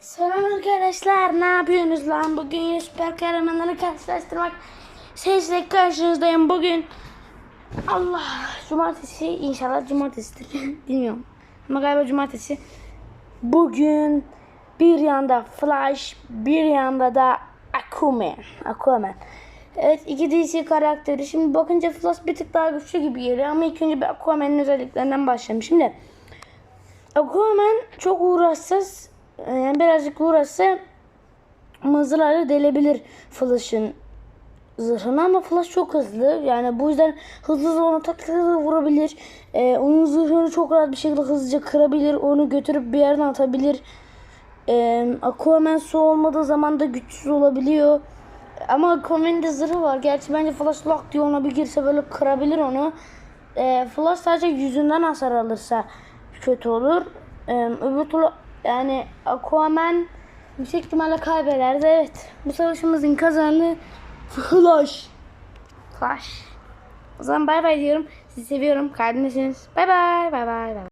Selam arkadaşlar ne yapıyorsunuz lan? Bugün süper kahramanları karşılaştırmak sizle karşınızdayım. Bugün Allah cumartesi inşallah cumartesidir. Bilmiyorum. Ama galiba cumartesi. Bugün bir yanda Flash bir yanda da Aquaman Aquaman Evet iki DC karakteri. Şimdi bakınca Flash bir tık daha güçlü gibi geliyor ama ilk önce bir Aquaman'ın özelliklerinden başlayalım. Şimdi Aquaman çok uğraşsız yani birazcık uğraşsa mızraları delebilir Flash'ın zırhına ama Flash çok hızlı. Yani bu yüzden hızlı hızlı onu tak vurabilir. E, onun zırhını çok rahat bir şekilde hızlıca kırabilir. Onu götürüp bir yerden atabilir. E, Aquaman su olmadığı zaman da güçsüz olabiliyor. Ama Aquaman'ın de zırhı var. Gerçi bence Flash lock diye ona bir girse böyle kırabilir onu. E, Flash sadece yüzünden hasar alırsa kötü olur. E, öbür türlü yani Aquaman yüksek ihtimalle kaybederdi. Evet. Bu savaşımızın kazananı Flash. Flash. O zaman bay bay diyorum. Sizi seviyorum. Kalbimdesiniz. Bay. Bay bay. bay.